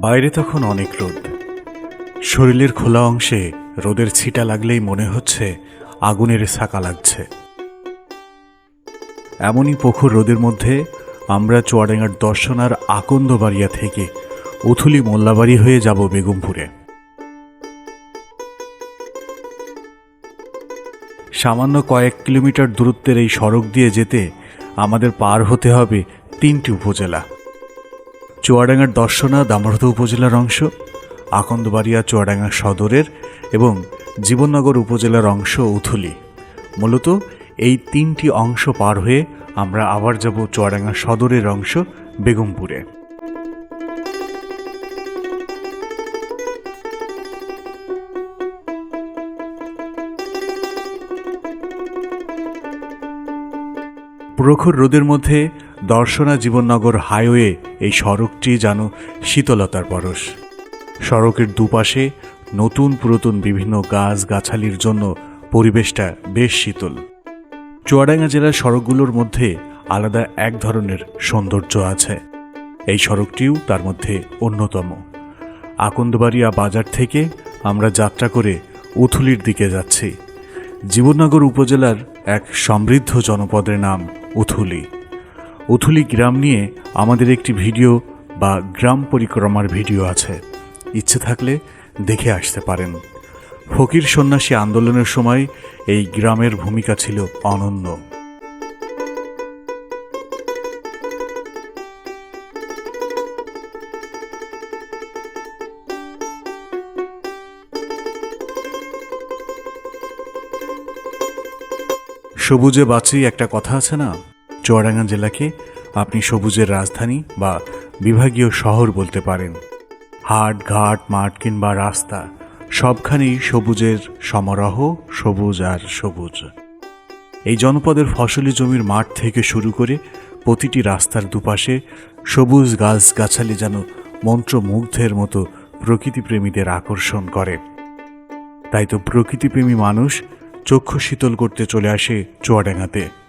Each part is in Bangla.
বাইরে তখন অনেক রোদ। শরীরের খোলা অংশে রোদের ছিটা লাগলেই মনে হচ্ছে আগুনের ছাকা লাগছে। এমনই পুকুর রোদের মধ্যে আমরা চুয়াডাঙ্গার দর্শনার আকন্দবাড়িয়া থেকে উথুলি মোল্লাবাড়ি হয়ে যাব বেগমপুরে। সামান্য কয়েক কিলোমিটার দূরত্বের এই সড়ক দিয়ে যেতে আমাদের পার হতে হবে তিনটি উপজেলা। চুয়াডাঙ্গার দর্শনা দামরদ উপজেলার অংশ, আকন্দবাড়িয়া চুয়াডাঙ্গা সদরের এবং জীবননগর উপজেলার অংশ উথুলি। মূলত এই তিনটি অংশ পার হয়ে আমরা আবার যাব চুয়াডাঙ্গা সদরের অংশ, বেগমপুরে। প্রখর রোদের মধ্যে দর্শনা জীবননগর হাইওয়ে এই সড়কটি যেন শীতলতার পরশ। সড়কের দুপাশে নতুন পুরাতন বিভিন্ন গাছ গাছালির জন্য পরিবেশটা বেশ শীতল। চুয়াডাঙ্গা জেলার সড়কগুলোর মধ্যে আলাদা এক ধরনের সৌন্দর্য আছে। এই সড়কটিও তার মধ্যে অন্যতম। আকন্দবাড়িয়া বাজার থেকে আমরা যাত্রা করে উথুলির দিকে যাচ্ছি। জীবননগর উপজেলার এক সমৃদ্ধ জনপদের নাম উথুলি। উথুলি গ্রাম নিয়ে আমাদের একটি ভিডিও বা গ্রাম পরিক্রমার ভিডিও আছে। ইচ্ছে থাকলে দেখে আসতে পারেন। ফকির সন্ন্যাসী আন্দোলনের সময় এই গ্রামের ভূমিকা ছিল অনন্য। সবুজে বাঁচি একটা কথা আছে না? চুয়াডাঙ্গা জেলাকে আপনি সবুজের রাজধানী বা বিভাগীয় শহর বলতে পারেন। হাট, ঘাট, মাঠ কিংবা রাস্তা, সবখানেই সবুজের সমারোহ সবুজ আর সবুজ। এই জনপদের ফসলি জমির মাঠ থেকে শুরু করে প্রতিটি রাস্তার দুপাশে সবুজ গাছ গাছালি যেন মন্ত্রমুগ্ধের মতো প্রকৃতিপ্রেমীদের আকর্ষণ করে। তাই তো প্রকৃতিপ্রেমী মানুষ চক্ষু শীতল করতে চলে আসে চুয়াডাঙ্গাতে।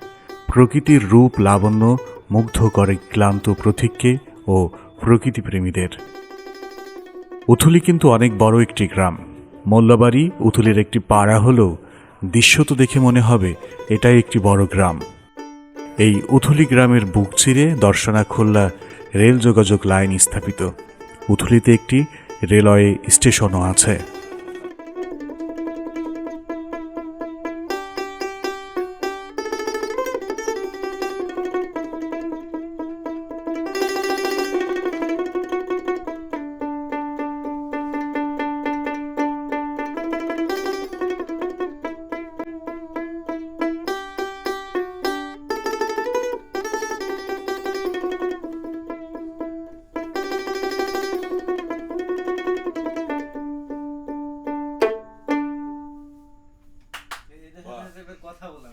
প্রকৃতির রূপ লাবণ্য মুগ্ধ করে ক্লান্ত প্রতীককে ও প্রকৃতিপ্রেমীদের। উথুলি কিন্তু অনেক বড় একটি গ্রাম। মোল্লাবাড়ি উথুলির একটি পাড়া হলেও দৃশ্য তো দেখে মনে হবে এটাই একটি বড় গ্রাম। এই উথুলি গ্রামের বুক চিরে দর্শনা খুলনা রেল যোগাযোগ লাইন স্থাপিত। উথুলিতে একটি রেলওয়ে স্টেশনও আছে। টাইপের কথা বলা